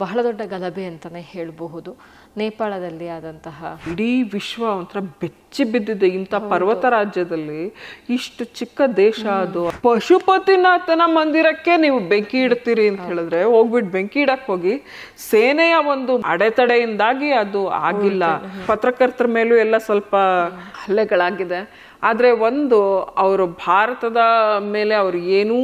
ಬಹಳ ದೊಡ್ಡ ಗಲಭೆ ಅಂತಾನೆ ಹೇಳಬಹುದು. ನೇಪಾಳದಲ್ಲಿ ಆದಂತಹ ಇಡೀ ವಿಶ್ವ ಒಂಥರ ಬೆಚ್ಚಿ ಬಿದ್ದಿದೆ. ಇಂಥ ಪರ್ವತ ರಾಜ್ಯದಲ್ಲಿ ಇಷ್ಟು ಚಿಕ್ಕ ದೇಶ ಅದು. ಪಶುಪತಿನಾಥನ ಮಂದಿರಕ್ಕೆ ನೀವು ಬೆಂಕಿ ಇಡ್ತೀರಿ ಅಂತ ಹೇಳಿದ್ರೆ ಹೋಗ್ಬಿಟ್ಟು ಬೆಂಕಿ ಇಡಕ್ ಹೋಗಿ ಸೇನೆಯ ಒಂದು ಅಡೆತಡೆಯಿಂದಾಗಿ ಅದು ಆಗಿಲ್ಲ. ಪತ್ರಕರ್ತರ ಮೇಲೂ ಎಲ್ಲ ಸ್ವಲ್ಪ ಹಲ್ಲೆಗಳಾಗಿದೆ. ಆದ್ರೆ ಒಂದು ಅವರು ಭಾರತದ ಮೇಲೆ ಅವರು ಏನೂ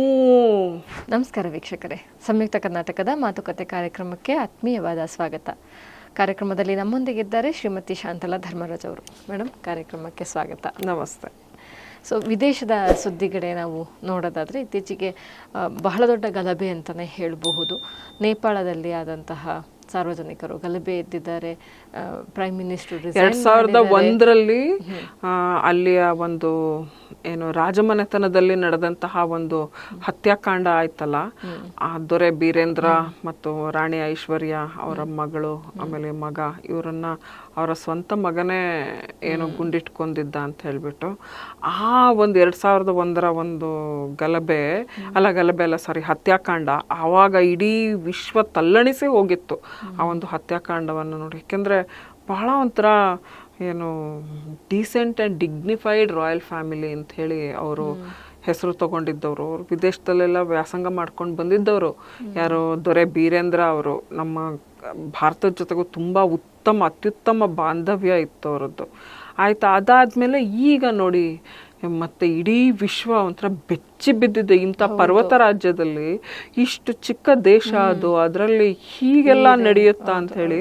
ನಮಸ್ಕಾರ ವೀಕ್ಷಕರೇ. ಸಂಯುಕ್ತ ಕರ್ನಾಟಕದ ಮಾತುಕತೆ ಕಾರ್ಯಕ್ರಮಕ್ಕೆ ಆತ್ಮೀಯವಾದ ಸ್ವಾಗತ. ಕಾರ್ಯಕ್ರಮದಲ್ಲಿ ನಮ್ಮೊಂದಿಗಿದ್ದಾರೆ ಶ್ರೀಮತಿ ಶಾಂತಲಾ ಧರ್ಮರಾಜ್ ಅವರು. ಮೇಡಮ್ ಕಾರ್ಯಕ್ರಮಕ್ಕೆ ಸ್ವಾಗತ. ನಮಸ್ತೆ. ಸೊ ವಿದೇಶದ ಸುದ್ದಿಗಡೆ ನಾವು ನೋಡೋದಾದರೆ ಇತ್ತೀಚೆಗೆ ಬಹಳ ದೊಡ್ಡ ಗಲಭೆ ಅಂತಲೇ ಹೇಳಬಹುದು. ನೇಪಾಳದಲ್ಲಿ ಆದಂತಹ ಸಾರ್ವಜನಿಕರು ಗಲಭೆ ಎದ್ದಿದ್ದಾರೆ ಪ್ರೈಮ್ ಮಿನಿಸ್ಟರ್ ಎರಡ್ ಸಾವಿರದ ಒಂದರಲ್ಲಿ ಆ, ಅಲ್ಲಿಯ ಒಂದು ಏನು ರಾಜಮನೆತನದಲ್ಲಿ ನಡೆದಂತಹ ಒಂದು ಹತ್ಯಾಕಾಂಡ ಆಯ್ತಲ್ಲ ಆ ದೊರೆ ಬೀರೇಂದ್ರ ಮತ್ತು ರಾಣಿ ಐಶ್ವರ್ಯ ಅವರ ಮಗಳು ಆಮೇಲೆ ಮಗ ಇವರನ್ನ ಅವರ ಸ್ವಂತ ಮಗನೇ ಏನು ಗುಂಡಿಟ್ಕೊಂಡಿದ್ದ ಅಂತ ಹೇಳಿಬಿಟ್ಟು ಆ ಒಂದು ಎರಡ್ ಸಾವಿರದ ಒಂದರ ಒಂದು ಗಲಭೆ ಅಲ್ಲ ಗಲಭೆ ಅಲ್ಲ ಸಾರಿ ಹತ್ಯಾಕಾಂಡ ಆವಾಗ ಇಡೀ ವಿಶ್ವ ತಲ್ಲಣಿಸಿ ಹೋಗಿತ್ತು ಆ ಒಂದು ಹತ್ಯಾಕಾಂಡವನ್ನು ನೋಡಿ. ಯಾಕೆಂದ್ರೆ ಬಹಳ ಒಂಥರ ಏನು decent and dignified royal family ಅಂತ ಹೇಳಿ ಅವರು ಹೆಸರು ತಗೊಂಡಿದ್ದವರು. ಅವರು ವಿದೇಶದಲ್ಲೆಲ್ಲ ವ್ಯಾಸಂಗ ಮಾಡ್ಕೊಂಡು ಬಂದಿದ್ದವರು. ಯಾರು ದೊರೆ ಬೀರೇಂದ್ರ ಅವರು ನಮ್ಮ ಭಾರತದ ಜೊತೆಗೂ ತುಂಬ ಉತ್ತಮ ಅತ್ಯುತ್ತಮ ಬಾಂಧವ್ಯ ಇತ್ತು ಅವರದ್ದು ಆಯಿತಾ ಅದಾದ್ಮೇಲೆ ಈಗ ನೋಡಿ ಮತ್ತೆ ಇಡೀ ವಿಶ್ವ ಒಂಥರ ಬೆಚ್ಚಿ ಬಿದ್ದಿದೆ. ಇಂಥ ಪರ್ವತ ರಾಜ್ಯದಲ್ಲಿ ಇಷ್ಟು ಚಿಕ್ಕ ದೇಶ ಅದು. ಅದರಲ್ಲಿ ಹೀಗೆಲ್ಲ ನಡೆಯುತ್ತಾ ಅಂತ ಹೇಳಿ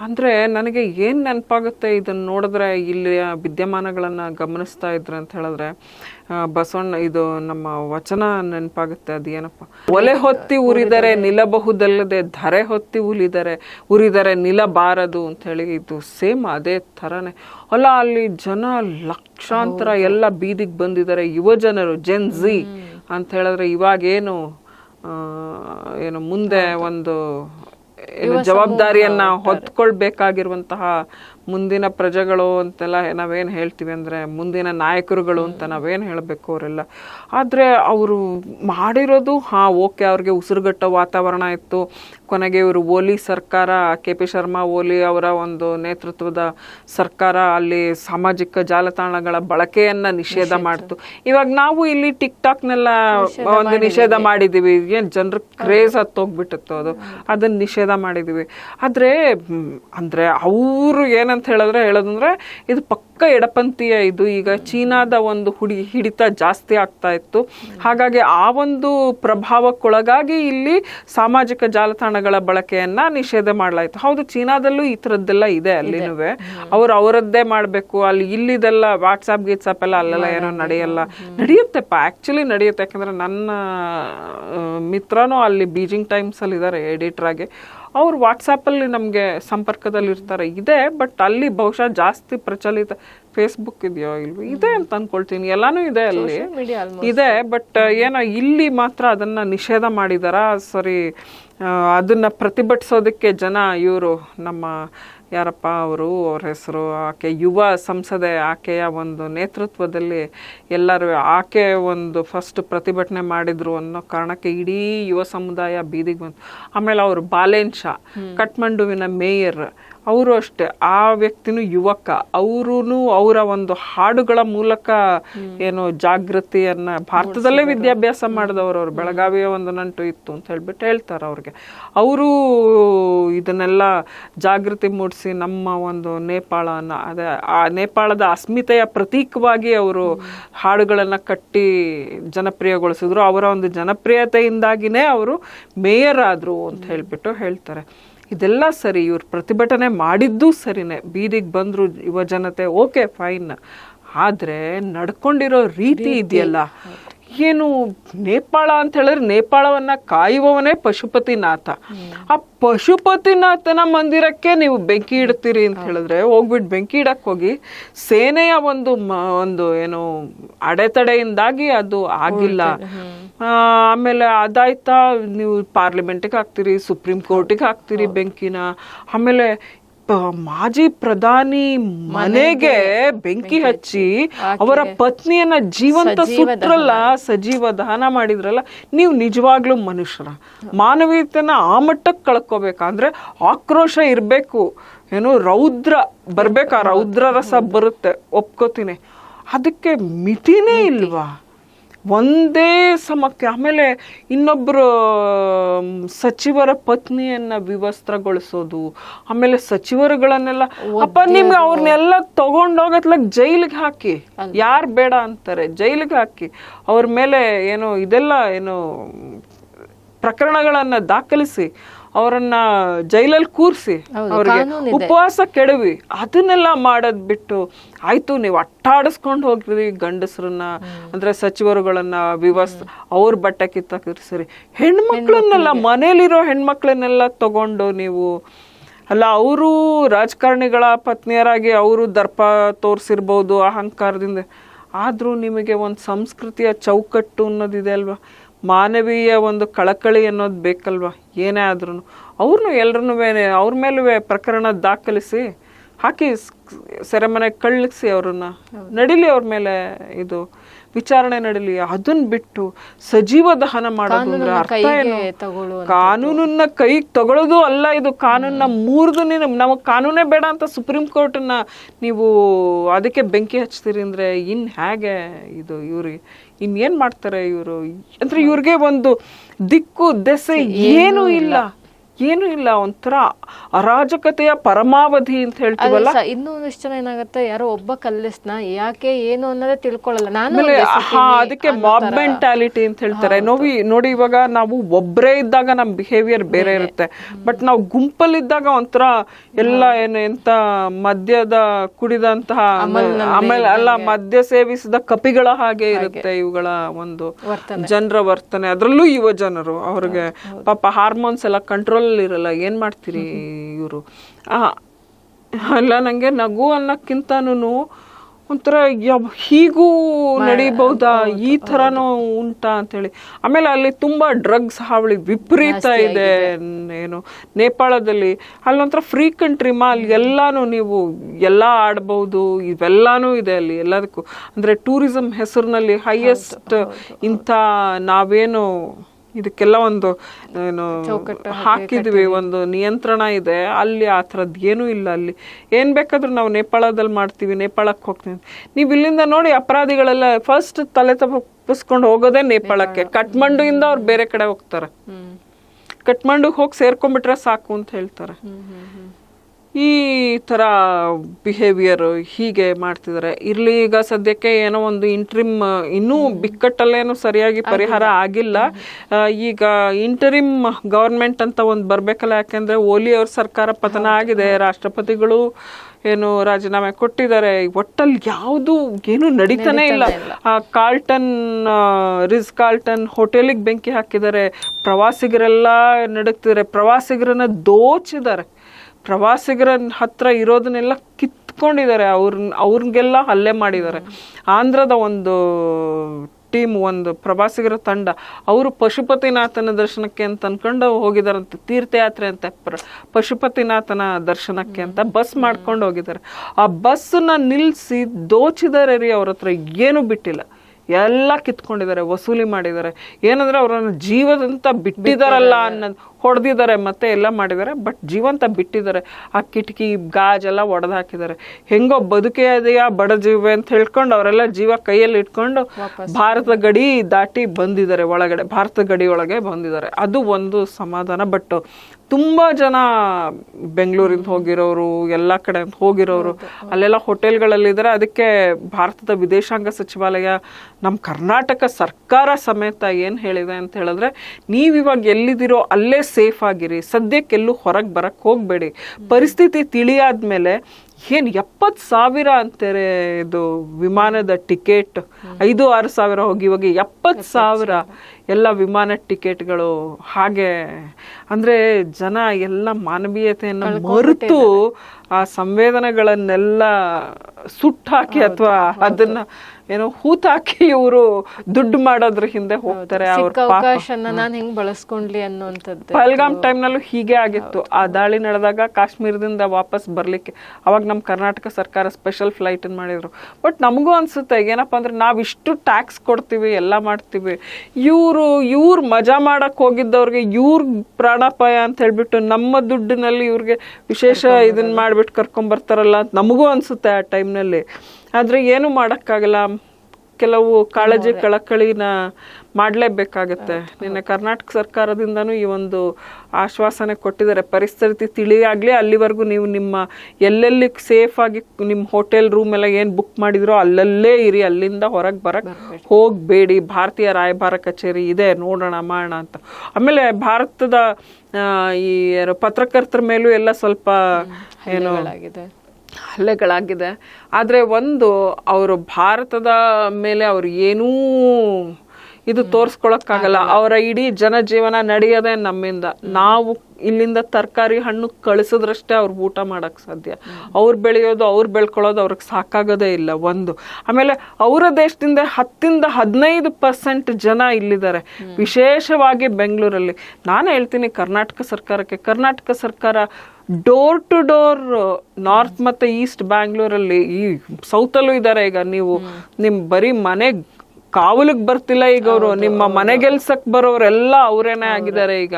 ಅಂದ್ರೆ ನನಗೆ ಏನು ನೆನಪಾಗುತ್ತೆ ಇದನ್ನ ನೋಡಿದ್ರೆ ಇಲ್ಲಿಯ ವಿದ್ಯಮಾನಗಳನ್ನ ಗಮನಿಸ್ತಾ ಇದ್ರೆ ಅಂತ ಹೇಳಿದ್ರೆ ಬಸವಣ್ಣ ಇದು ನಮ್ಮ ವಚನ ನೆನಪಾಗುತ್ತೆ ಅದೇನಪ್ಪ ಒಲೆ ಹೊತ್ತಿ ಉರಿದರೆ ನಿಲ್ಲಬಹುದಲ್ಲದೆ ಧರೆ ಹೊತ್ತಿ ಉಲಿದರೆ ಉರಿದರೆ ನಿಲ್ಲಬಾರದು ಅಂತ ಹೇಳಿ ಇದು ಸೇಮ್ ಅದೇ ಥರನೇ. ಅಲ್ಲ ಅಲ್ಲಿ ಜನ ಲಕ್ಷಾಂತರ ಎಲ್ಲ ಬೀದಿಗೆ ಬಂದಿದ್ದಾರೆ ಯುವ ಜನರು ಜೆನ್ ಝಿ ಅಂತ ಹೇಳಿದ್ರೆ ಇವಾಗೇನು ಏನು ಮುಂದೆ ಒಂದು ಜವಾಬ್ದಾರಿಯನ್ನ ಹೊತ್ಕೊಳ್ಬೇಕಾಗಿರುವಂತಹ ಮುಂದಿನ ಪ್ರಜೆಗಳು ಅಂತೆಲ್ಲ ನಾವೇನು ಹೇಳ್ತೀವಿ ಅಂದ್ರೆ ಮುಂದಿನ ನಾಯಕರುಗಳು ಅಂತ ನಾವೇನು ಹೇಳಬೇಕು ಅವರೆಲ್ಲ. ಆದ್ರೆ ಅವರು ಮಾಡಿರೋದು ಹಾ ಓಕೆ ಅವ್ರಿಗೆ ಉಸಿರುಗಟ್ಟೋ ವಾತಾವರಣ ಇತ್ತು. ಕೊನೆಗೆ ಇವರು ಓಲಿ ಸರ್ಕಾರ ಕೆ ಪಿ ಶರ್ಮಾ ಓಲಿ ಅವರ ಒಂದು ನೇತೃತ್ವದ ಸರ್ಕಾರ ಅಲ್ಲಿ ಸಾಮಾಜಿಕ ಜಾಲತಾಣಗಳ ಬಳಕೆಯನ್ನು ನಿಷೇಧ ಮಾಡ್ತು. ಇವಾಗ ನಾವು ಇಲ್ಲಿ ಟಿಕ್ ಟಾಕ್ನೆಲ್ಲ ಒಂದು ನಿಷೇಧ ಮಾಡಿದೀವಿ. ಏನು ಜನರ ಕ್ರೇಜ್ ಹತ್ತೋಗ್ಬಿಟ್ಟಿತ್ತು ಅದು. ಅದನ್ನು ನಿಷೇಧ ಮಾಡಿದೀವಿ. ಆದ್ರೆ ಅಂದರೆ ಅವರು ಏನಂತ ಹೇಳಿದ್ರೆ ಹೇಳೋದಂದ್ರೆ ಇದು ಪಕ್ಕ ಎಡಪಂಥೀಯ ಇದು. ಈಗ ಚೀನಾದ ಒಂದು ಹುಡಿ ಹಿಡಿತ ಜಾಸ್ತಿ ಆಗ್ತಾ ಇತ್ತು. ಹಾಗಾಗಿ ಆ ಒಂದು ಪ್ರಭಾವಕ್ಕೊಳಗಾಗಿ ಇಲ್ಲಿ ಸಾಮಾಜಿಕ ಜಾಲತಾಣಗಳ ಬಳಕೆಯನ್ನ ನಿಷೇಧ ಮಾಡಲಾಯಿತು. ಹೌದು ಚೀನಾದಲ್ಲೂ ಈ ಥರದ್ದೆಲ್ಲ ಇದೆ ಅಲ್ಲಿನೂ ಅವ್ರು ಅವರದ್ದೇ ಮಾಡಬೇಕು. ಅಲ್ಲಿ ಇಲ್ಲಿದೆಲ್ಲ ವಾಟ್ಸಾಪ್ ಗೀಟ್ಸಾಪ್ ಎಲ್ಲ ಅಲ್ಲೆಲ್ಲ ಏನೋ ನಡೆಯಲ್ಲ. ನಡೆಯುತ್ತೆಪ್ಪ. ಆ್ಯಕ್ಚುಲಿ ನಡೆಯುತ್ತೆ. ಯಾಕಂದ್ರೆ ನನ್ನ ಮಿತ್ರನೂ ಅಲ್ಲಿ ಬೀಜಿಂಗ್ ಟೈಮ್ಸ್ ಅಲ್ಲಿ ಇದ್ದಾರೆ ಎಡಿಟರ್ ಆಗಿ ಅವ್ರು ವಾಟ್ಸಾಪಲ್ಲಿ ನಮಗೆ ಸಂಪರ್ಕದಲ್ಲಿ ಇರ್ತಾರೆ ಇದೆ ಬಟ್ ಅಲ್ಲಿ ಬಹುಶಃ ಜಾಸ್ತಿ ಪ್ರಚಲಿತ ಫೇಸ್ಬುಕ್ ಇದೆಯೋ ಇಲ್ವೋ ಇದೆ ಅಂತ ಅನ್ಕೊಳ್ತೀನಿ. ಎಲ್ಲಾನು ಇದೆ ಅಲ್ಲಿ. ಇದೆ ಬಟ್ ಏನೋ ಇಲ್ಲಿ ಮಾತ್ರ ಅದನ್ನ ನಿಷೇಧ ಮಾಡಿದಾರ? ಸರಿ ಅದನ್ನ ಪ್ರತಿಭಟಿಸೋದಕ್ಕೆ ಜನ ಇವರು ನಮ್ಮ ಯಾರಪ್ಪ ಅವರು ಅವ್ರ ಹೆಸರು ಆಕೆ ಯುವ ಸಂಸದೆ ಆಕೆಯ ಒಂದು ನೇತೃತ್ವದಲ್ಲಿ ಎಲ್ಲರೂ ಆಕೆ ಒಂದು ಫಸ್ಟ್ ಪ್ರತಿಭಟನೆ ಮಾಡಿದ್ರು ಅನ್ನೋ ಕಾರಣಕ್ಕೆ ಇಡೀ ಯುವ ಸಮುದಾಯ ಬೀದಿಗೆ ಬಂತು. ಆಮೇಲೆ ಅವರು ಬಾಲೇನ್ ಶಾ ಕಠ್ಮಂಡುವಿನ ಮೇಯರ್ ಅವರು ಅಷ್ಟೇ. ಆ ವ್ಯಕ್ತಿನೂ ಯುವಕ. ಅವರು ಅವರ ಒಂದು ಹಾಡುಗಳ ಮೂಲಕ ಏನು ಜಾಗೃತಿಯನ್ನ ಭಾರತದಲ್ಲೇ ವಿದ್ಯಾಭ್ಯಾಸ ಮಾಡಿದವರು ಅವರು. ಬೆಳಗಾವಿಯ ಒಂದು ನಂಟು ಇತ್ತು ಅಂತ ಹೇಳ್ಬಿಟ್ಟು ಹೇಳ್ತಾರೆ ಅವ್ರಿಗೆ. ಅವರು ಇದನ್ನೆಲ್ಲ ಜಾಗೃತಿ ಮೂಡಿಸಿ ನಮ್ಮ ಒಂದು ನೇಪಾಳನ ಅದೇ ಆ ನೇಪಾಳದ ಅಸ್ಮಿತೆಯ ಪ್ರತೀಕವಾಗಿ ಅವರು ಹಾಡುಗಳನ್ನು ಕಟ್ಟಿ ಜನಪ್ರಿಯಗೊಳಿಸಿದ್ರು. ಅವರ ಒಂದು ಜನಪ್ರಿಯತೆಯಿಂದಾಗಿನೇ ಅವರು ಮೇಯರ್ ಆದ್ರು ಅಂತ ಹೇಳ್ಬಿಟ್ಟು ಹೇಳ್ತಾರೆ. ಇದೆಲ್ಲ ಸರಿ ಇವ್ರು ಪ್ರತಿಭಟನೆ ಮಾಡಿದ್ದು ಸರಿನೇ. ಬೀದಿಗೆ ಬಂದರು ಯುವ ಜನತೆ ಓಕೆ ಫೈನ್. ಆದ್ರೆ ನಡ್ಕೊಂಡಿರೋ ರೀತಿ ಇದೆಯಲ್ಲ? ಏನು ನೇಪಾಳ ಅಂತ ಹೇಳಿದ್ರೆ ನೇಪಾಳವನ್ನ ಕಾಯುವವನೇ ಪಶುಪತಿನಾಥ. ಆ ಪಶುಪತಿನಾಥನ ಮಂದಿರಕ್ಕೆ ನೀವು ಬೆಂಕಿ ಇಡ್ತೀರಿ ಅಂತ ಹೇಳಿದ್ರೆ ಹೋಗ್ಬಿಟ್ಟು ಬೆಂಕಿ ಇಡಕ್ ಹೋಗಿ ಸೇನೆಯ ಒಂದು ಒಂದು ಏನು ಅಡೆತಡೆಯಿಂದಾಗಿ ಅದು ಆಗಿಲ್ಲ. ಆಮೇಲೆ ಅದಾಯ್ತಾ ನೀವು ಪಾರ್ಲಿಮೆಂಟಿಗೆ ಹಾಕ್ತೀರಿ ಸುಪ್ರೀಂ ಕೋರ್ಟಿಗೆ ಹಾಕ್ತೀರಿ ಬೆಂಕಿನ. ಆಮೇಲೆ ಮಾಜಿ ಪ್ರಧಾನಿ ಮನೆಗೆ ಬೆಂಕಿ ಹಚ್ಚಿ ಅವರ ಪತ್ನಿಯನ್ನ ಜೀವಂತ ಸುಟ್ರಲ್ಲ ಸಜೀವ ದಹನ ಮಾಡಿದ್ರಲ್ಲ ನೀವು ನಿಜವಾಗ್ಲೂ ಮನುಷ್ಯರ. ಮಾನವೀಯತೆನ ಆ ಮಟ್ಟಕ್ಕೆ ಕಳ್ಕೋಬೇಕಂದ್ರೆ ಆಕ್ರೋಶ ಇರಬೇಕು. ಏನು ರೌದ್ರ ಬರ್ಬೇಕಾ? ರೌದ್ರ ರಸ ಬರುತ್ತೆ ಒಪ್ಕೋತೀನಿ. ಅದಕ್ಕೆ ಮಿತಿನೇ ಇಲ್ವಾ? ಒಂದೇ ಸಮಕ್ಕೆ ಆಮೇಲೆ ಇನ್ನೊಬ್ಬರು ಸಚಿವರ ಪತ್ನಿಯನ್ನ ವಿವಸ್ತ್ರಗೊಳಿಸೋದು ಆಮೇಲೆ ಸಚಿವರುಗಳನ್ನೆಲ್ಲ ಅಪ್ಪ ನಿಮ್ಗೆ ಅವ್ರನ್ನೆಲ್ಲ ತಗೊಂಡೋಗತ್ಲಾಗ ಜೈಲಿಗೆ ಹಾಕಿ. ಯಾರು ಬೇಡ ಅಂತಾರೆ ಜೈಲಿಗೆ ಹಾಕಿ. ಅವ್ರ ಮೇಲೆ ಏನು ಇದೆಲ್ಲ ಏನು ಪ್ರಕರಣಗಳನ್ನು ದಾಖಲಿಸಿ ಅವರನ್ನ ಜೈಲಲ್ಲಿ ಕೂರಿಸಿ ಅವ್ರಿಗೆ ಉಪವಾಸ ಕೆಡವಿ. ಅದನ್ನೆಲ್ಲ ಮಾಡದ್ ಬಿಟ್ಟು ಆಯ್ತು ನೀವು ಅಟ್ಟಾಡಿಸ್ಕೊಂಡು ಹೋಗ್ರಿ ಗಂಡಸರನ್ನ ಅಂದ್ರೆ ಸಚಿವರುಗಳನ್ನ ವಿವಸ್ ಅವ್ರ ಬಟ್ಟೆ ಕಿತ್ತಾಕಿರ್ಸಿರಿ. ಹೆಣ್ಮಕ್ಳನ್ನೆಲ್ಲ ಮನೇಲಿರೋ ಹೆಣ್ಮಕ್ಳನ್ನೆಲ್ಲ ತಗೊಂಡು ನೀವು ಅಲ್ಲ ಅವರು ರಾಜಕಾರಣಿಗಳ ಪತ್ನಿಯರಾಗಿ ಅವರು ದರ್ಪ ತೋರಿಸಿರ್ಬೋದು ಅಹಂಕಾರದಿಂದ. ಆದರೂ ನಿಮಗೆ ಒಂದು ಸಂಸ್ಕೃತಿಯ ಚೌಕಟ್ಟು ಅನ್ನೋದಿದೆ ಅಲ್ವಾ? ಮಾನವೀಯ ಒಂದು ಕಳಕಳಿ ಅನ್ನೋದು ಬೇಕಲ್ವಾ? ಏನೇ ಆದ್ರೂ ಅವ್ರನ್ನೂ ಎಲ್ರನ್ನೂ ಅವ್ರ ಮೇಲೂ ಪ್ರಕರಣ ದಾಖಲಿಸಿ ಹಾಕಿ ಸೆರೆಮನೆ ಕಳ್ಳಿಸಿ ಅವ್ರನ್ನ. ನಡಿಲಿ ಅವ್ರ ಮೇಲೆ ಇದು. ವಿಚಾರಣೆ ನಡಿಲಿ. ಅದನ್ನ ಬಿಟ್ಟು ಸಜೀವ ದಹನ ಮಾಡೋದು ಅಂದ್ರೆ ಅರ್ಥ ಏನು? ಕಾನೂನನ್ನ ಕೈಗೆ ತಗೊಳ್ಳೋದು ಅಲ್ಲ ಇದು. ಕಾನೂನ ಮೂರ್ದು ನಮಗೆ ನಮಗ್ ಕಾನೂನೇ ಬೇಡ ಅಂತ ಸುಪ್ರೀಂ ಕೋರ್ಟನ್ನ ನೀವು ಅದಕ್ಕೆ ಬೆಂಕಿ ಹಚ್ತೀರಿ ಅಂದ್ರೆ ಇನ್ ಹೇಗೆ ಇದು ಇವ್ರಿಗೆ? ಇನ್ ಏನ್ ಮಾಡ್ತಾರೆ ಇವರು? ಅಂದ್ರೆ ಇವ್ರಿಗೆ ಒಂದು ದಿಕ್ಕು ದೆಸೆ ಏನೂ ಇಲ್ಲ. ಏನೂ ಇಲ್ಲ ಒಂಥರ ಅರಾಜಕತೆಯ ಪರಮಾವಧಿ ಅಂತ ಹೇಳ್ತೀವಲ್ಲ? ಇನ್ನೂ ಒಂದಿಷ್ಟು ಜನ ಏನಾಗುತ್ತೆ ಯಾರೋ ಒಬ್ಬ ಕಲ್ಲಿಸ್ನ ಯಾಕೆ ಏನು ಅನ್ನೋದೇ ತಿಳ್ಕೊಳ್ಳಲ್ಲ. ನಾನು ಹಾ ಅದಕ್ಕೆ ಮಾಬ್ ಮೆಂಟಾಲಿಟಿ ಅಂತ ಹೇಳ್ತಾರೆ. ನೋವಿ ನೋಡಿ ಇವಾಗ ನಾವು ಒಬ್ರೇ ಇದ್ದಾಗ ನಮ್ಮ ಬಿಹೇವಿಯರ್ ಬೇರೆ ಇರುತ್ತೆ. ಬಟ್ ನಾವು ಗುಂಪಲ್ಲಿದ್ದಾಗ ಒಂಥರ ಎಲ್ಲ ಏನು ಎಂತ ಮದ್ಯದ ಕುಡಿದಂತಹ ಆಮೇಲೆ ಅಲ್ಲ ಮದ್ಯ ಸೇವಿಸಿದ ಕಪಿಗಳ ಹಾಗೆ ಇರುತ್ತೆ ಇವುಗಳ ಒಂದು ಜನರ ವರ್ತನೆ. ಅದರಲ್ಲೂ ಯುವ ಜನರು ಅವ್ರಿಗೆ ಪಾಪ ಹಾರ್ಮೋನ್ಸ್ ಎಲ್ಲ ಕಂಟ್ರೋಲ್ ಇರಲ್ಲ ಏನ್ ಮಾಡ್ತೀರಿ ಇವರು? ಅಲ್ಲ ನಂಗೆ ನಗು ಅನ್ನೋಕ್ಕಿಂತನೂ ಒಂಥರ ಯಾವ- ಹೀಗೂ ನಡೀಬಹುದಾ? ಈ ಥರನೂ ಉಂಟಾ ಅಂತೇಳಿ. ಆಮೇಲೆ ಅಲ್ಲಿ ತುಂಬಾ ಡ್ರಗ್ಸ್ ಹಾವಳಿ ವಿಪರೀತ ಇದೆ ಏನು ನೇಪಾಳದಲ್ಲಿ. ಅಲ್ಲೊಂಥರ ಫ್ರೀ ಕಂಟ್ರಿ ಮಾ ಅಲ್ಲಿ ಎಲ್ಲಾನು ನೀವು ಎಲ್ಲ ಆಡ್ಬಹುದು ಇವೆಲ್ಲನೂ ಇದೆ ಅಲ್ಲಿ ಎಲ್ಲದಕ್ಕೂ. ಅಂದರೆ ಟೂರಿಸಂ ಹೆಸರಿನಲ್ಲಿ ಹೈಯೆಸ್ಟ್ ಇಂಥ ನಾವೇನು ಇದಕ್ಕೆಲ್ಲ ಒಂದು ಏನು ಹಾಕಿದ್ವಿ ಒಂದು ನಿಯಂತ್ರಣ ಇದೆ. ಅಲ್ಲಿ ಆ ಥರದ್ದು ಏನೂ ಇಲ್ಲ ಅಲ್ಲಿ. ಏನು ಬೇಕಾದ್ರೂ ನಾವು ನೇಪಾಳದಲ್ಲಿ ಮಾಡ್ತೀವಿ ನೇಪಾಳಕ್ಕೆ ಹೋಗ್ತೀವಿ. ನೀವು ಇಲ್ಲಿಂದ ನೋಡಿ ಅಪರಾಧಿಗಳೆಲ್ಲ ಫಸ್ಟ್ ತಲೆ ತಪ್ಪಿಸ್ಕೊಂಡು ಹೋಗೋದೇ ನೇಪಾಳಕ್ಕೆ. ಕಟ್ಮಂಡು ಇಂದ ಅವ್ರು ಬೇರೆ ಕಡೆ ಹೋಗ್ತಾರೆ. ಕಟ್ಮಂಡು ಕಟ್ಮಂಡುಗೆ ಹೋಗಿ ಸೇರ್ಕೊಂಡ್ಬಿಟ್ರೆ ಸಾಕು ಅಂತ ಹೇಳ್ತಾರೆ. ಈ ಥರ ಬಿಹೇವಿಯರ್ ಹೀಗೆ ಮಾಡ್ತಿದ್ದಾರೆ ಇರಲಿ ಈಗ ಸದ್ಯಕ್ಕೆ ಏನೋ ಒಂದು ಇಂಟ್ರಿಮ್ ಇನ್ನೂ ಬಿಕ್ಕಟ್ಟಲ್ಲೇನು ಸರಿಯಾಗಿ ಪರಿಹಾರ ಆಗಿಲ್ಲ. ಈಗ ಇಂಟರಿಮ್ ಗೌರ್ಮೆಂಟ್ ಅಂತ ಒಂದು ಬರಬೇಕಲ್ಲ ಯಾಕೆಂದರೆ ಓಲಿ ಅವ್ರ ಸರ್ಕಾರ ಪತನ ಆಗಿದೆ. ರಾಷ್ಟ್ರಪತಿಗಳು ಏನು ರಾಜೀನಾಮೆ ಕೊಟ್ಟಿದ್ದಾರೆ. ಒಟ್ಟಲ್ಲಿ ಯಾವುದು ಏನು ನಡೀತಾನೆ ಇಲ್ಲ. ಆ ಕಾರ್ಲ್ಟನ್ ರಿಸ್ ಕಾಲ್ಟನ್ ಹೋಟೆಲಿಗೆ ಬೆಂಕಿ ಹಾಕಿದ್ದಾರೆ. ಪ್ರವಾಸಿಗರೆಲ್ಲ ನಡುಕ್ತಿದ್ದಾರೆ ಪ್ರವಾಸಿಗರನ್ನ ದೋಚಿದ್ದಾರೆ. ಪ್ರವಾಸಿಗರ ಹತ್ರ ಇರೋದನ್ನೆಲ್ಲ ಕಿತ್ಕೊಂಡಿದ್ದಾರೆ. ಅವ್ರನ್ನ ಅವ್ರಿಗೆಲ್ಲ ಹಲ್ಲೆ ಮಾಡಿದ್ದಾರೆ. ಆಂಧ್ರದ ಒಂದು ಟೀಮ್, ಒಂದು ಪ್ರವಾಸಿಗರ ತಂಡ, ಅವರು ಪಶುಪತಿನಾಥನ ದರ್ಶನಕ್ಕೆ ಅಂತ ಅನ್ಕೊಂಡು ಹೋಗಿದಾರಂತೆ, ತೀರ್ಥಯಾತ್ರೆ ಅಂತ ಪಶುಪತಿನಾಥನ ದರ್ಶನಕ್ಕೆ ಅಂತ ಬಸ್ ಮಾಡ್ಕೊಂಡು ಹೋಗಿದ್ದಾರೆ. ಆ ಬಸ್ಸನ್ನ ನಿಲ್ಲಿಸಿ ದೋಚಿದಾರೆ ರೀ ಅವ್ರ ಹತ್ರ ಏನು ಬಿಟ್ಟಿಲ್ಲ. ಎಲ್ಲ ಕಿತ್ಕೊಂಡಿದ್ದಾರೆ ವಸೂಲಿ ಮಾಡಿದ್ದಾರೆ. ಏನಂದ್ರೆ ಅವರನ್ನು ಜೀವದಂತ ಬಿಟ್ಟಿದಾರಲ್ಲ ಅನ್ನೋದು ಹೊಡೆದಿದ್ದಾರೆ ಮತ್ತೆ ಎಲ್ಲ ಮಾಡಿದ್ದಾರೆ ಬಟ್ ಜೀವಂತ ಬಿಟ್ಟಿದ್ದಾರೆ. ಆ ಕಿಟಕಿ ಗಾಜೆಲ್ಲ ಒಡೆದು ಹಾಕಿದ್ದಾರೆ. ಹೆಂಗೋ ಬದುಕಿದೆಯಾ ಬಡ ಜೀವ ಅಂತ ಹೇಳ್ಕೊಂಡು ಅವರೆಲ್ಲ ಜೀವ ಕೈಯಲ್ಲಿ ಇಟ್ಕೊಂಡು ಭಾರತ ಗಡಿ ದಾಟಿ ಬಂದಿದ್ದಾರೆ ಒಳಗಡೆ ಭಾರತ ಗಡಿ ಒಳಗೆ ಬಂದಿದ್ದಾರೆ. ಅದು ಒಂದು ಸಮಾಧಾನ ಬಟ್ ತುಂಬಾ ಜನ ಬೆಂಗಳೂರಿಂದ ಹೋಗಿರೋರು, ಎಲ್ಲ ಕಡೆ ಹೋಗಿರೋರು. ಅಲ್ಲೆಲ್ಲ ಹೋಟೆಲ್ಗಳಲ್ಲಿದ್ದಾರೆ. ಅದಕ್ಕೆ ಭಾರತದ ವಿದೇಶಾಂಗ ಸಚಿವಾಲಯ ನಮ್ಮ ಕರ್ನಾಟಕ ಸರ್ಕಾರ ಸಮೇತ ಏನು ಹೇಳಿದೆ ಅಂತ ಹೇಳಿದ್ರೆ ನೀವಿವಾಗ ಎಲ್ಲಿದ್ದೀರೋ ಅಲ್ಲೇ ಸೇಫ್ ಆಗಿರಿ. ಸದ್ಯಕ್ಕೆಲ್ಲೂ ಹೊರಗೆ ಬರಕ್ಕೆ ಹೋಗಬೇಡಿ. ಪರಿಸ್ಥಿತಿ ತಿಳಿಯಾದ್ಮೇಲೆ ಏನ್ ಎಪ್ಪತ್ತು ಸಾವಿರ ಅಂತಾರೆ ಇದು ವಿಮಾನದ ಟಿಕೆಟ್? ಐದು ಆರು ಸಾವಿರ ಹೋಗಿ ಇವಾಗ ಎಪ್ಪತ್ತು ಸಾವಿರ ಎಲ್ಲ ವಿಮಾನ ಟಿಕೆಟ್ಗಳು. ಹಾಗೆ ಅಂದ್ರೆ ಜನ ಎಲ್ಲ ಮಾನವೀಯತೆಯನ್ನು ಮರೆತು ಆ ಸಂವೇದನೆಗಳನ್ನೆಲ್ಲ ಸುಟ್ಟಾಕಿ ಅಥವಾ ಅದನ್ನ ಏನೋ ಹೂತಾಕಿ ಇವರು ದುಡ್ಡು ಮಾಡೋದ್ರ ಹಿಂದೆ ಹೋಗ್ತಾರೆ ಅವ್ರ ಸಿಕ್ಕ ಅವಕಾಶನ ನಾನು ಹೆಂಗ್ ಬಳಸ್ಕೊಂಡ್ಲಿ ಅನ್ನುವಂಥದ್ದು ಪಹಲ್ಗಾಮ್ ಟೈಮ್ನಲ್ಲೂ ಹೀಗೆ ಆಗಿತ್ತು. ಆ ದಾಳಿ ನಡೆದಾಗ ಕಾಶ್ಮೀರದಿಂದ ವಾಪಸ್ ಬರ್ಲಿಕ್ಕೆ. ಅವಾಗ ನಮ್ಮ ಕರ್ನಾಟಕ ಸರ್ಕಾರ ಸ್ಪೆಷಲ್ ಫ್ಲೈಟ್ ಮಾಡಿದ್ರು. ಬಟ್ ನಮಗೂ ಅನ್ಸುತ್ತೆ ಏನಪ್ಪಾ ಅಂದ್ರೆ ನಾವ್ ಇಷ್ಟು ಟ್ಯಾಕ್ಸ್ ಕೊಡ್ತೀವಿ ಎಲ್ಲ ಮಾಡ್ತೀವಿ. ಇವ್ರು ಇವ್ರು ಮಜಾ ಮಾಡಕ್ ಹೋಗಿದ್ದವ್ರಿಗೆ ಇವ್ರ ಪ್ರಾಣಾಪಾಯ ಅಂತ ಹೇಳ್ಬಿಟ್ಟು ನಮ್ಮ ದುಡ್ಡಿನಲ್ಲಿ ಇವ್ರಿಗೆ ವಿಶೇಷ ಇದನ್ನ ಮಾಡ್ಬಿಟ್ಟು ಕರ್ಕೊಂಡ್ ಬರ್ತಾರಲ್ಲ ಅಂತ ನಮಗೂ ಅನ್ಸುತ್ತೆ ಆ ಟೈಮ್ನಲ್ಲಿ ಆದ್ರೆ ಏನು ಮಾಡೋಕ್ಕಾಗಲ್ಲ. ಕೆಲವು ಕಾಳಜಿ ಕಳಕಳಿನ ಮಾಡಲೇಬೇಕಾಗತ್ತೆ. ನಿನ್ನೆ ಕರ್ನಾಟಕ ಸರ್ಕಾರದಿಂದನೂ ಈ ಒಂದು ಆಶ್ವಾಸನೆ ಕೊಟ್ಟಿದ್ದಾರೆ. ಪರಿಸ್ಥಿತಿ ತಿಳಿಯಾಗಲಿ ಅಲ್ಲಿವರೆಗೂ ನೀವು ನಿಮ್ಮ ಎಲ್ಲೆಲ್ಲಿ ಸೇಫ್ ಆಗಿ ನಿಮ್ಮ ಹೋಟೆಲ್ ರೂಮ್ ಎಲ್ಲ ಏನು ಬುಕ್ ಮಾಡಿದ್ರೋ ಅಲ್ಲಲ್ಲೇ ಇರಿ. ಅಲ್ಲಿಂದ ಹೊರಗೆ ಬರಕ್ ಹೋಗಬೇಡಿ. ಭಾರತೀಯ ರಾಯಭಾರ ಕಚೇರಿ ಇದೆ. ನೋಡೋಣ ಮಾಡೋಣ ಅಂತ. ಆಮೇಲೆ ಭಾರತದ ಈ ಪತ್ರಕರ್ತರ ಮೇಲೂ ಎಲ್ಲ ಸ್ವಲ್ಪ ಏನು ಹಲ್ಲೆಗಳಾಗಿದೆ. ಆದರೆ ಒಂದು ಅವರು ಭಾರತದ ಮೇಲೆ ಅವರು ಏನೂ ಇದು ತೋರಿಸ್ಕೊಳಕ್ಕಾಗಲ್ಲ. ಅವರ ಇಡೀ ಜನಜೀವನ ನಡೆಯೋದೇ ನಮ್ಮಿಂದ. ನಾವು ಇಲ್ಲಿಂದ ತರಕಾರಿ ಹಣ್ಣು ಕಳಿಸಿದ್ರಷ್ಟೇ ಅವ್ರು ಊಟ ಮಾಡೋಕ್ಕೆ ಸಾಧ್ಯ. ಅವ್ರು ಬೆಳೆಯೋದು ಅವ್ರು ಬೆಳ್ಕೊಳ್ಳೋದು ಅವ್ರಿಗೆ ಸಾಕಾಗೋದೇ ಇಲ್ಲ ಒಂದು. ಆಮೇಲೆ ಅವರ ದೇಶದಿಂದ ಹತ್ತಿಂದ ಹದಿನೈದು ಪರ್ಸೆಂಟ್ ಜನ ಇಲ್ಲಿದ್ದಾರೆ. ವಿಶೇಷವಾಗಿ ಬೆಂಗಳೂರಲ್ಲಿ. ನಾನು ಹೇಳ್ತೀನಿ ಕರ್ನಾಟಕ ಸರ್ಕಾರಕ್ಕೆ. ಕರ್ನಾಟಕ ಸರ್ಕಾರ ಡೋರ್ ಟು ಡೋರ್ ನಾರ್ತ್ ಮತ್ತೆ ಈಸ್ಟ್ ಬ್ಯಾಂಗ್ಳೂರಲ್ಲಿ ಈ ಸೌತಲ್ಲೂ ಇದ್ದಾರೆ ಈಗ. ನೀವು ನಿಮ್ ಬರೀ ಮನೆ ಕಾವಲಿಗೆ ಬರ್ತಿಲ್ಲ ಈಗ ಅವರು. ನಿಮ್ಮ ಮನೆ ಗೆಲ್ಸಕ್ ಬರೋರೆಲ್ಲ ಅವರೇನೆ ಆಗಿದ್ದಾರೆ ಈಗ.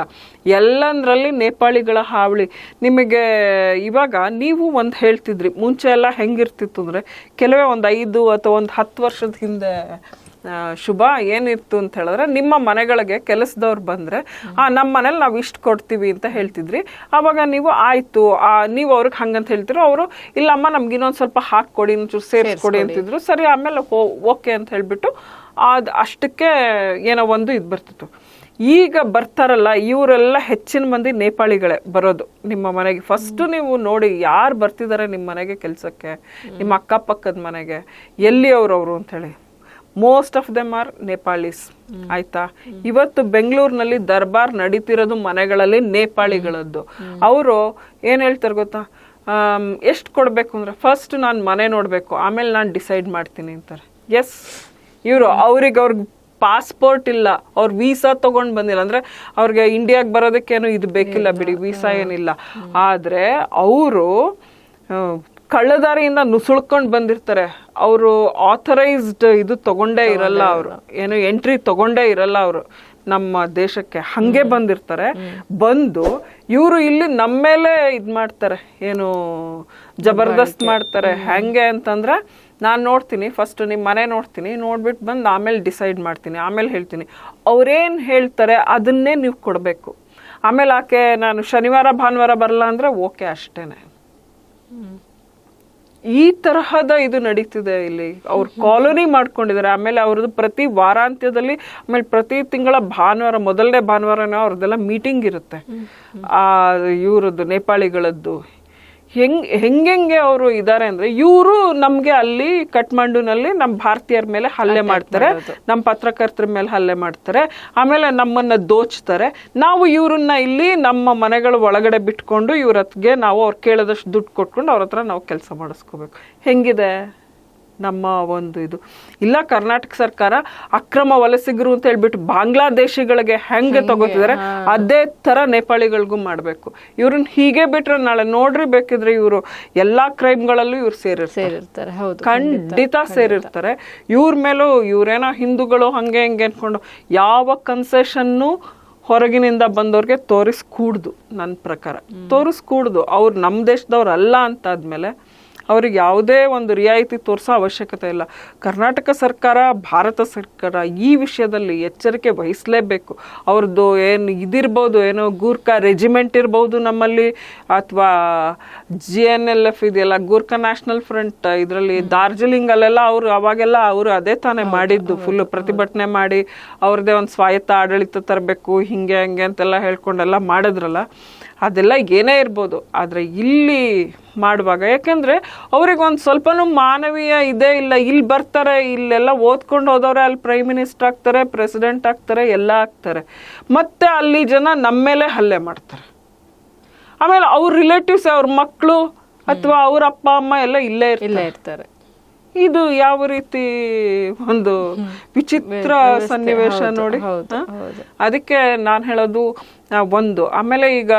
ಎಲ್ಲಂದ್ರಲ್ಲಿ ನೇಪಾಳಿಗಳ ಹಾವಳಿ. ನಿಮಗೆ ಇವಾಗ ನೀವು ಒಂದು ಹೇಳ್ತಿದ್ರಿ ಮುಂಚೆ ಎಲ್ಲ ಹೆಂಗಿರ್ತಿತ್ತು ಅಂದ್ರೆ ಕೆಲವೇ ಒಂದು ಐದು ಅಥವಾ ಒಂದು ಹತ್ತು ವರ್ಷದ ಹಿಂದೆ ಶುಭ ಏನಿತ್ತು ಅಂತ ಹೇಳಿದ್ರೆ ನಿಮ್ಮ ಮನೆಗಳಿಗೆ ಕೆಲಸದವ್ರು ಬಂದ್ರೆ ಆ ನಮ್ಮ ಮನೇಲಿ ನಾವು ಇಷ್ಟು ಕೊಡ್ತೀವಿ ಅಂತ ಹೇಳ್ತಿದ್ರಿ. ಆವಾಗ ನೀವು ಆಯಿತು ಆ, ನೀವು ಅವ್ರಿಗೆ ಹಂಗಂತ ಹೇಳ್ತಿರೋ ಅವರು ಇಲ್ಲಮ್ಮ ನಮ್ಗೆ ಇನ್ನೊಂದು ಸ್ವಲ್ಪ ಹಾಕ್ಕೊಡಿ ಒಂಚೂರು ಸೇರಿಸ್ಕೊಡಿ. ಅಂತಿದ್ರು. ಸರಿ ಆಮೇಲೆ ಓಕೆ ಅಂತ ಹೇಳಿಬಿಟ್ಟು ಅದು ಅಷ್ಟಕ್ಕೆ ಏನೋ ಒಂದು ಇದು ಬರ್ತಿತ್ತು. ಈಗ ಬರ್ತಾರಲ್ಲ ಇವರೆಲ್ಲ ಹೆಚ್ಚಿನ ಮಂದಿ ನೇಪಾಳಿಗಳೇ ಬರೋದು ನಿಮ್ಮ ಮನೆಗೆ. ಫಸ್ಟ್ ನೀವು ನೋಡಿ ಯಾರು ಬರ್ತಿದ್ದಾರೆ ನಿಮ್ಮ ಮನೆಗೆ ಕೆಲಸಕ್ಕೆ ನಿಮ್ಮ ಅಕ್ಕಪಕ್ಕದ ಮನೆಗೆ ಎಲ್ಲಿ ಅವ್ರವ್ರು ಅಂತ ಹೇಳಿ. Most of them are Nepalese ಆಯ್ತಾ? ಇವತ್ತು ಬೆಂಗಳೂರಿನಲ್ಲಿ ದರ್ಬಾರ್ ನಡೀತಿರೋದು ಮನೆಗಳಲ್ಲಿ ನೇಪಾಳಿಗಳದ್ದು. ಅವರು ಏನ್ ಹೇಳ್ತಾರೆ ಗೊತ್ತಾ? ಎಷ್ಟು ಕೊಡ್ಬೇಕು ಅಂದ್ರೆ ಫಸ್ಟ್ ನಾನು ಮನೆ ನೋಡ್ಬೇಕು ಆಮೇಲೆ ನಾನು ಡಿಸೈಡ್ ಮಾಡ್ತೀನಿ ಅಂತಾರೆ. ಎಸ್ ಇವರು ಅವ್ರಿಗೆ ಅವ್ರಿಗೆ ಪಾಸ್ಪೋರ್ಟ್ ಇಲ್ಲ. ಅವ್ರ ವೀಸಾ ತಗೊಂಡ್ ಬಂದಿಲ್ಲ. ಅಂದ್ರೆ ಅವ್ರಿಗೆ ಇಂಡಿಯಾಗೆ ಬರೋದಕ್ಕೇನು ಇದು ಬೇಕಿಲ್ಲ ಬಿಡಿ. ವೀಸಾ ಏನಿಲ್ಲ. ಆದ್ರೆ ಅವರು ಕಳ್ಳದಾರಿಯಿಂದ ನುಸುಳ್ಕೊಂಡು ಬಂದಿರ್ತಾರೆ. ಅವರು ಆಥರೈಸ್ಡ್ ಇದು ತಗೊಂಡೇ ಇರಲ್ಲ ಅವರು. ಏನು ಎಂಟ್ರಿ ತಗೊಂಡೇ ಇರಲ್ಲ ಅವರು. ನಮ್ಮ ದೇಶಕ್ಕೆ. ಹಂಗೆ ಬಂದಿರ್ತಾರೆ. ಬಂದು ಇವರು ಇಲ್ಲಿ ನಮ್ಮ ಮೇಲೆ ಇದು ಮಾಡ್ತಾರೆ. ಏನು ಜಬರ್ದಸ್ತ್ ಮಾಡ್ತಾರೆ. ಹೆಂಗೆ ಅಂತಂದ್ರೆ ನಾನು ನೋಡ್ತೀನಿ ಫಸ್ಟ್ ನಿಮ್ಮ ಮನೆ ನೋಡ್ತೀನಿ ನೋಡ್ಬಿಟ್ಟು ಬಂದು ಆಮೇಲೆ ಡಿಸೈಡ್ ಮಾಡ್ತೀನಿ ಆಮೇಲೆ ಹೇಳ್ತೀನಿ. ಅವ್ರೇನು ಹೇಳ್ತಾರೆ ಅದನ್ನೇ ನೀವು ಕೊಡಬೇಕು. ಆಮೇಲೆ ಆಕೆ ನಾನು ಶನಿವಾರ ಭಾನುವಾರ ಬರಲ್ಲ ಅಂದರೆ ಓಕೆ ಅಷ್ಟೇನೆ. ಈ ತರಹದ ಇದು ನಡೀತಿದೆ ಇಲ್ಲಿ. ಅವ್ರು ಕಾಲೋನಿ ಮಾಡ್ಕೊಂಡಿದ್ದಾರೆ. ಆಮೇಲೆ ಅವ್ರದ್ದು ಪ್ರತಿ ವಾರಾಂತ್ಯದಲ್ಲಿ ಆಮೇಲೆ ಪ್ರತಿ ತಿಂಗಳ ಭಾನುವಾರ ಮೊದಲನೇ ಭಾನುವಾರನೇ ಅವ್ರದ್ದೆಲ್ಲ ಮೀಟಿಂಗ್ ಇರುತ್ತೆ. ಆ ಇವ್ರದ್ದು ನೇಪಾಳಿಗಳದ್ದು. ಹೆಂಗ್ ಹೆಂಗೆಂಗೆ ಅವರು ಇದ್ದಾರೆ ಅಂದ್ರೆ ಇವರು ನಮ್ಗೆ ಅಲ್ಲಿ ಕಠ್ಮಂಡುನಲ್ಲಿ ನಮ್ಮ ಭಾರತೀಯರ ಮೇಲೆ ಹಲ್ಲೆ ಮಾಡ್ತಾರೆ ನಮ್ಮ ಪತ್ರಕರ್ತರ ಮೇಲೆ ಹಲ್ಲೆ ಮಾಡ್ತಾರೆ ಆಮೇಲೆ ನಮ್ಮನ್ನ ದೋಚ್ತಾರೆ. ನಾವು ಇವ್ರನ್ನ ಇಲ್ಲಿ ನಮ್ಮ ಮನೆಗಳ ಒಳಗಡೆ ಬಿಟ್ಕೊಂಡು ಇವ್ರ ಹತ್ಗೆ ನಾವು ಅವ್ರು ಕೇಳಿದಷ್ಟು ದುಡ್ಡು ಕೊಟ್ಕೊಂಡು ಅವ್ರ ಹತ್ರ ನಾವು ಕೆಲಸ ಮಾಡಿಸ್ಕೋಬೇಕು. ಹೆಂಗಿದೆ? ನಮ್ಮ ಒಂದು ಇದು. ಇಲ್ಲ ಕರ್ನಾಟಕ ಸರ್ಕಾರ ಅಕ್ರಮ ವಲಸಿಗರು ಅಂತ ಹೇಳ್ಬಿಟ್ಟು ಬಾಂಗ್ಲಾದೇಶಿಗಳಿಗೆ ಹೆಂಗೆ ತಗೋತಿದ್ದಾರೆ ಅದೇ ತರ ನೇಪಾಳಿಗಳಿಗೂ ಮಾಡ್ಬೇಕು. ಇವ್ರನ್ನ ಹೀಗೆ ಬಿಟ್ರೆ ನಾಳೆ ನೋಡ್ರಿ ಬೇಕಿದ್ರೆ ಇವರು ಎಲ್ಲಾ ಕ್ರೈಮ್ಗಳಲ್ಲೂ ಇವ್ರು ಸೇರಿರ್ತಾರೆ. ಸೇರಿರ್ತಾರೆ ಹೌದು ಖಂಡಿತ ಸೇರಿರ್ತಾರೆ. ಇವ್ರ ಮೇಲೂ ಇವರೇನೋ ಹಿಂದೂಗಳು ಹಂಗೆ ಹಿಂಗೆ ಅನ್ಕೊಂಡು ಯಾವ ಕನ್ಸೆಷನ್ನು ಹೊರಗಿನಿಂದ ಬಂದವ್ರಿಗೆ ತೋರಿಸ್ಕೂಡ್ದು ನನ್ನ ಪ್ರಕಾರ. ತೋರಿಸ್ಕೂಡ್ದು. ಅವ್ರು ನಮ್ಮ ದೇಶದವ್ರು ಅಲ್ಲ ಅಂತಾದ್ಮೇಲೆ ಅವ್ರಿಗೆ ಯಾವುದೇ ಒಂದು ರಿಯಾಯಿತಿ ತೋರಿಸೋ ಅವಶ್ಯಕತೆ ಇಲ್ಲ. ಕರ್ನಾಟಕ ಸರ್ಕಾರ ಭಾರತ ಸರ್ಕಾರ ಈ ವಿಷಯದಲ್ಲಿ ಎಚ್ಚರಿಕೆ ವಹಿಸಲೇಬೇಕು. ಅವ್ರದ್ದು ಏನು ಇದಿರ್ಬೋದು ಏನೋ ಗೂರ್ಖಾ ರೆಜಿಮೆಂಟ್ ಇರ್ಬೋದು ನಮ್ಮಲ್ಲಿ ಅಥವಾ ಜಿ ಎನ್ ಎಲ್ ಎಫ್ ಇದೆಯಲ್ಲ ಗೂರ್ಖಾ ನ್ಯಾಷನಲ್ ಫ್ರಂಟ್ ಇದರಲ್ಲಿ ದಾರ್ಜಿಲಿಂಗ್ ಅಲ್ಲೆಲ್ಲ ಅವರು ಅವಾಗೆಲ್ಲ ಅವರು ಅದೇ ತಾನೇ ಮಾಡಿದ್ದು ಫುಲ್ ಪ್ರತಿಭಟನೆ ಮಾಡಿ ಅವ್ರದ್ದೇ ಒಂದು ಸ್ವಾಯತ್ತ ಆಡಳಿತ ತರಬೇಕು ಹಿಂಗೆ ಹಂಗೆ ಅಂತೆಲ್ಲ ಹೇಳ್ಕೊಂಡೆಲ್ಲ ಮಾಡಿದ್ರಲ್ಲ. ಅದೆಲ್ಲ ಏನೇ ಇರ್ಬೋದು. ಆದರೆ ಇಲ್ಲಿ ಮಾಡುವಾಗ ಯಾಕೆಂದರೆ ಅವ್ರಿಗೆ ಒಂದು ಸ್ವಲ್ಪನೂ ಮಾನವೀಯ ಇದೇ ಇಲ್ಲ. ಇಲ್ಲಿ ಬರ್ತಾರೆ ಇಲ್ಲೆಲ್ಲ ಓದ್ಕೊಂಡು ಹೋದವ್ರೆ ಅಲ್ಲಿ ಪ್ರೈಮ್ ಮಿನಿಸ್ಟರ್ ಆಗ್ತಾರೆ ಪ್ರೆಸಿಡೆಂಟ್ ಆಗ್ತಾರೆ ಎಲ್ಲ ಆಗ್ತಾರೆ. ಮತ್ತೆ ಅಲ್ಲಿ ಜನ ನಮ್ಮ ಮೇಲೆ ಹಲ್ಲೆ ಮಾಡ್ತಾರೆ. ಆಮೇಲೆ ಅವ್ರ ರಿಲೇಟಿವ್ಸ್ ಅವ್ರ ಮಕ್ಕಳು ಅಥವಾ ಅವ್ರ ಅಪ್ಪ ಅಮ್ಮ ಎಲ್ಲ ಇಲ್ಲೇ ಇಲ್ಲೇ ಇರ್ತಾರೆ. ಇದು ಯಾವ ರೀತಿ ಒಂದು ವಿಚಿತ್ರ ಸನ್ನಿವೇಶ ನೋಡಿ. ಅದಕ್ಕೆ ನಾನು ಹೇಳೋದು ಒಂದು. ಆಮೇಲೆ ಈಗ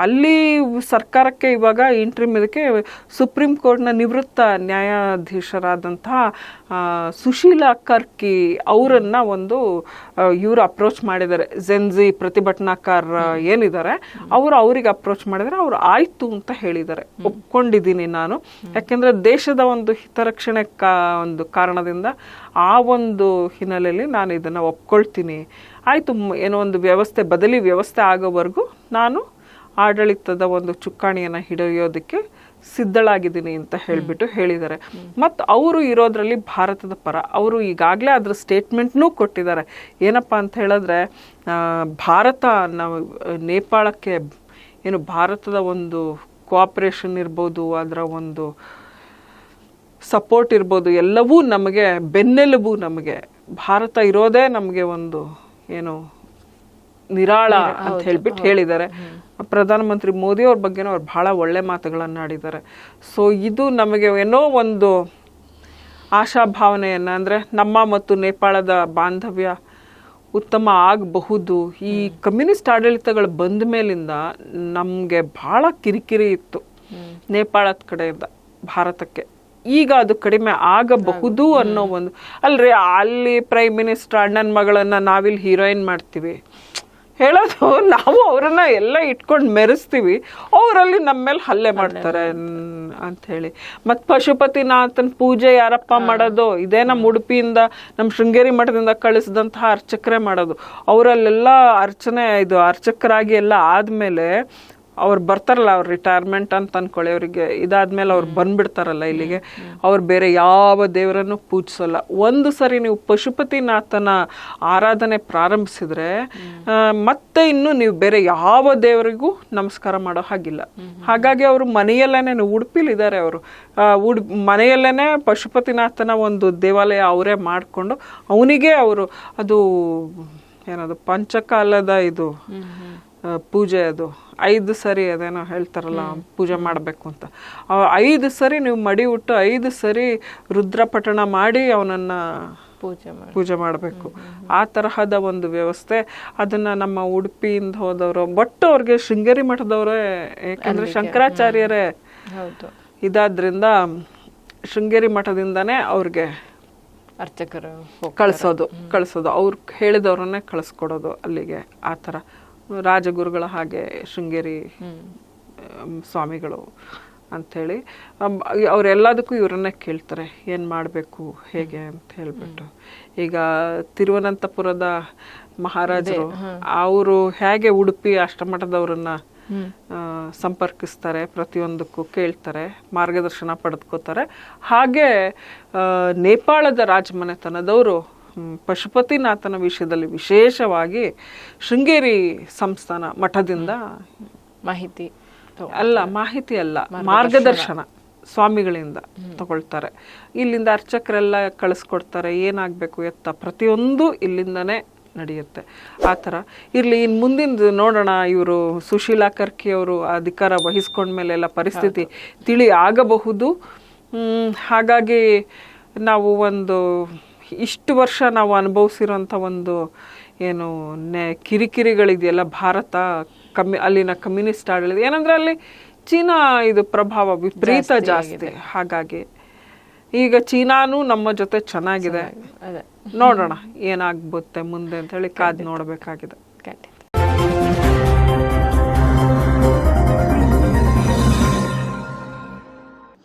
ಅಲ್ಲಿ ಸರ್ಕಾರಕ್ಕೆ ಇವಾಗ ಇಂಟ್ರಿಮ್ ಇದಕ್ಕೆ ಸುಪ್ರೀಂ ಕೋರ್ಟ್ನ ನಿವೃತ್ತ ನ್ಯಾಯಾಧೀಶರಾದಂತಹ ಸುಶೀಲಾ ಕರ್ಕಿ ಅವರನ್ನ ಒಂದು ಇವರು ಅಪ್ರೋಚ್ ಮಾಡಿದ್ದಾರೆ. ಜೆನ್ಜಿ ಪ್ರತಿಭಟನಾಕಾರ ಏನಿದ್ದಾರೆ ಅವರು ಅವರಿಗೆ ಅಪ್ರೋಚ್ ಮಾಡಿದರೆ ಅವರು ಆಯ್ತು ಅಂತ ಹೇಳಿದ್ದಾರೆ. ಒಪ್ಕೊಂಡಿದ್ದೀನಿ ನಾನು. ಯಾಕೆಂದ್ರೆ ದೇಶದ ಒಂದು ಹಿತರಕ್ಷಣೆ ಕಾ ಒಂದು ಕಾರಣದಿಂದ ಆ ಒಂದು ಹಿನ್ನೆಲೆಯಲ್ಲಿ ನಾನು ಇದನ್ನ ಒಪ್ಕೊಳ್ತೀನಿ. ಆಯ್ತು ಏನೋ ಒಂದು ವ್ಯವಸ್ಥೆ ಬದಲಿ ವ್ಯವಸ್ಥೆ ಆಗೋವರೆಗೂ ನಾನು ಆಡಳಿತದ ಒಂದು ಚುಕ್ಕಾಣಿಯನ್ನು ಹಿಡಿಯೋದಕ್ಕೆ ಸಿದ್ಧಳಾಗಿದ್ದೀನಿ ಅಂತ ಹೇಳಿಬಿಟ್ಟು ಹೇಳಿದ್ದಾರೆ. ಮತ್ತು ಅವರು ಇರೋದ್ರಲ್ಲಿ ಭಾರತದ ಪರ ಅವರು ಈಗಾಗಲೇ ಅದರ ಸ್ಟೇಟ್ಮೆಂಟ್ನೂ ಕೊಟ್ಟಿದ್ದಾರೆ. ಏನಪ್ಪ ಅಂತ ಹೇಳಿದ್ರೆ ಭಾರತ ನಾವು ನೇಪಾಳಕ್ಕೆ ಏನು ಭಾರತದ ಒಂದು ಕೋಆಪರೇಷನ್ ಇರ್ಬೋದು ಅದರ ಒಂದು ಸಪೋರ್ಟ್ ಇರ್ಬೋದು ಎಲ್ಲವೂ ನಮಗೆ ಬೆನ್ನೆಲುಬು ನಮಗೆ. ಭಾರತ ಇರೋದೇ ನಮಗೆ ಒಂದು ಏನು ನಿರಾಳ ಅಂತ ಹೇಳ್ಬಿಟ್ಟು ಹೇಳಿದ್ದಾರೆ. ಪ್ರಧಾನಮಂತ್ರಿ ಮೋದಿ ಅವ್ರ ಬಗ್ಗೆನೂ ಅವ್ರು ಬಹಳ ಒಳ್ಳೆ ಮಾತುಗಳನ್ನು ಆಡಿದ್ದಾರೆ ಸೊ ಇದು ನಮಗೆ ಏನೋ ಒಂದು ಆಶಾಭಾವನೆಯನ್ನ ಅಂದ್ರೆ ನಮ್ಮ ಮತ್ತು ನೇಪಾಳದ ಬಾಂಧವ್ಯ ಉತ್ತಮ ಆಗಬಹುದು. ಈ ಕಮ್ಯುನಿಸ್ಟ್ ಆಡಳಿತಗಳು ಬಂದ ಮೇಲಿಂದ ನಮಗೆ ಭಾಳ ಕಿರಿಕಿರಿ ಇತ್ತು. ನೇಪಾಳದ ಕಡೆಯಿಂದ ಭಾರತಕ್ಕೆ. ಈಗ ಅದು ಕಡಿಮೆ ಆಗಬಹುದು ಅನ್ನೋ ಒಂದು ಅಲ್ರಿ ಅಲ್ಲಿ ಪ್ರೈಮ್ ಮಿನಿಸ್ಟರ್ ಅಣ್ಣನ ಮಗಳನ್ನ ನಾವಿಲ್ಲಿ ಹೀರೋಯಿನ್ ಮಾಡ್ತೀವಿ. ಹೇಳೋದು ನಾವು ಅವರನ್ನ ಎಲ್ಲ ಇಟ್ಕೊಂಡು ಮೆರೆಸ್ತೀವಿ. ಅವರಲ್ಲಿ ನಮ್ಮ ಮೇಲೆ ಹಲ್ಲೆ ಮಾಡ್ತಾರೆ ಅಂತ ಹೇಳಿ ಮತ್ತೆ ಪಶುಪತಿನಾಥನ್ ಪೂಜೆ ಯಾರಪ್ಪ ಮಾಡೋದು? ಇದೇ ನಮ್ಮ ಉಡುಪಿಯಿಂದ ನಮ್ಮ ಶೃಂಗೇರಿ ಮಠದಿಂದ ಕಳಿಸಿದಂತಹ ಅರ್ಚಕರೇ ಮಾಡೋದು. ಅವರಲ್ಲೆಲ್ಲ ಅರ್ಚನೆ ಇದು ಅರ್ಚಕರಾಗಿ ಎಲ್ಲ ಆದ್ಮೇಲೆ ಅವ್ರು ಬರ್ತಾರಲ್ಲ ಅವ್ರು ರಿಟೈರ್ಮೆಂಟ್ ಅಂತ ಅಂದ್ಕೊಳ್ಳಿ ಅವರಿಗೆ ಇದಾದ್ಮೇಲೆ ಅವ್ರು ಬಂದ್ಬಿಡ್ತಾರಲ್ಲ ಇಲ್ಲಿಗೆ. ಅವ್ರು ಬೇರೆ ಯಾವ ದೇವರನ್ನು ಪೂಜಿಸಲ್ಲ. ಒಂದು ಸರಿ ನೀವು ಪಶುಪತಿನಾಥನ ಆರಾಧನೆ ಪ್ರಾರಂಭಿಸಿದ್ರೆ ಮತ್ತೆ ಇನ್ನು ನೀವು ಬೇರೆ ಯಾವ ದೇವರಿಗೂ ನಮಸ್ಕಾರ ಮಾಡೋ ಹಾಗಿಲ್ಲ. ಹಾಗಾಗಿ ಅವರು ಮನೆಯಲ್ಲೇನೆ ಉಡುಪಿಲಿದ್ದಾರೆ ಅವರು. ಉಡ್, ಮನೆಯಲ್ಲೇನೆ ಪಶುಪತಿನಾಥನ ಒಂದು ದೇವಾಲಯ ಅವರೇ ಮಾಡಿಕೊಂಡು ಅವನಿಗೆ ಅವರು ಅದು, ಏನದು, ಪಂಚಕಾಲದ ಇದು ಪೂಜೆ ಅದು. ಐದು ಸರಿ ಅದೇನೋ ಹೇಳ್ತಾರಲ್ಲ ಪೂಜೆ ಮಾಡಬೇಕು ಅಂತ. ಐದು ಸರಿ ನೀವು ಮಡಿ ಉಟ್ಟು ಐದು ಸರಿ ರುದ್ರಪಠಣ ಮಾಡಿ ಅವನನ್ನು ಪೂಜೆ ಪೂಜೆ ಮಾಡಬೇಕು. ಆ ತರಹದ ಒಂದು ವ್ಯವಸ್ಥೆ. ಅದನ್ನ ನಮ್ಮ ಉಡುಪಿಯಿಂದ ಹೋದವರು ಬಟ್ ಅವ್ರಿಗೆ ಶೃಂಗೇರಿ ಮಠದವರೇ ಯಾಕಂದ್ರೆ ಶಂಕರಾಚಾರ್ಯರೇ ಇದಾದ್ರಿಂದ ಶೃಂಗೇರಿ ಮಠದಿಂದನೇ ಅವ್ರಿಗೆ ಅರ್ಚಕರು ಕಳಿಸೋದು ಕಳಿಸೋದು. ಅವ್ರು ಹೇಳಿದವ್ರನ್ನೇ ಕಳಿಸ್ಕೊಡೋದು ಅಲ್ಲಿಗೆ ಆ ಥರ. ರಾಜಗುರುಗಳ ಹಾಗೆ ಶೃಂಗೇರಿ ಸ್ವಾಮಿಗಳು ಅಂಥೇಳಿ. ಅವರೆಲ್ಲದಕ್ಕೂ ಇವರನ್ನೇ ಕೇಳ್ತಾರೆ ಏನು ಮಾಡಬೇಕು ಹೇಗೆ ಅಂತ ಹೇಳ್ಬಿಟ್ಟು. ಈಗ ತಿರುವನಂತಪುರದ ಮಹಾರಾಜರು ಅವರು ಹೇಗೆ ಉಡುಪಿ ಅಷ್ಟಮಠದವ್ರನ್ನ ಸಂಪರ್ಕಿಸ್ತಾರೆ ಪ್ರತಿಯೊಂದಕ್ಕೂ ಕೇಳ್ತಾರೆ ಮಾರ್ಗದರ್ಶನ ಪಡೆದುಕೋತಾರೆ. ಹಾಗೆ ನೇಪಾಳದ ರಾಜಮನೆತನದವರು ಪಶುಪತಿನಾಥನ ವಿಷಯದಲ್ಲಿ ವಿಶೇಷವಾಗಿ ಶೃಂಗೇರಿ ಸಂಸ್ಥಾನ ಮಠದಿಂದ ಮಾಹಿತಿ ಅಲ್ಲ ಮಾಹಿತಿ ಅಲ್ಲ ಮಾರ್ಗದರ್ಶನ. ಸ್ವಾಮಿಗಳಿಂದ ತಗೊಳ್ತಾರೆ. ಇಲ್ಲಿಂದ ಅರ್ಚಕರೆಲ್ಲ ಕಳಿಸ್ಕೊಡ್ತಾರೆ ಏನಾಗಬೇಕು ಎತ್ತ ಪ್ರತಿಯೊಂದು ಇಲ್ಲಿಂದನೇ ನಡೆಯುತ್ತೆ. ಆ ಥರ. ಇರಲಿ ಇನ್ನು ಮುಂದಿಂದು ನೋಡೋಣ ಇವರು ಸುಶೀಲಾ ಕರ್ಕಿ ಅವರು ಅಧಿಕಾರ ವಹಿಸ್ಕೊಂಡ್ಮೇಲೆ ಎಲ್ಲ ಪರಿಸ್ಥಿತಿ ತಿಳಿ ಆಗಬಹುದು. ಹಾಗಾಗಿ ನಾವು ಒಂದು ಇಷ್ಟು ವರ್ಷ ನಾವು ಅನುಭವಿಸಿರೋಂಥ ಒಂದು ಏನು ನೆ ಕಿರಿಕಿರಿಗಳಿದೆಯಲ್ಲ ಭಾರತ ಕಮ್ಮಿ ಅಲ್ಲಿನ ಕಮ್ಯುನಿಸ್ಟ್ ಆಡಳಿತ. ಏನಂದ್ರೆ ಅಲ್ಲಿ ಚೀನಾ ಇದು ಪ್ರಭಾವ ವಿಪರೀತ ಜಾಸ್ತಿ ಹಾಗಾಗಿ ಈಗ ಚೀನಾನೂ ನಮ್ಮ ಜೊತೆ ಚೆನ್ನಾಗಿದೆ. ನೋಡೋಣ ಏನಾಗ್ಬುತ್ತೆ ಮುಂದೆ ಅಂತ ಹೇಳಿ ಕಾದ್ ನೋಡಬೇಕಾಗಿದೆ.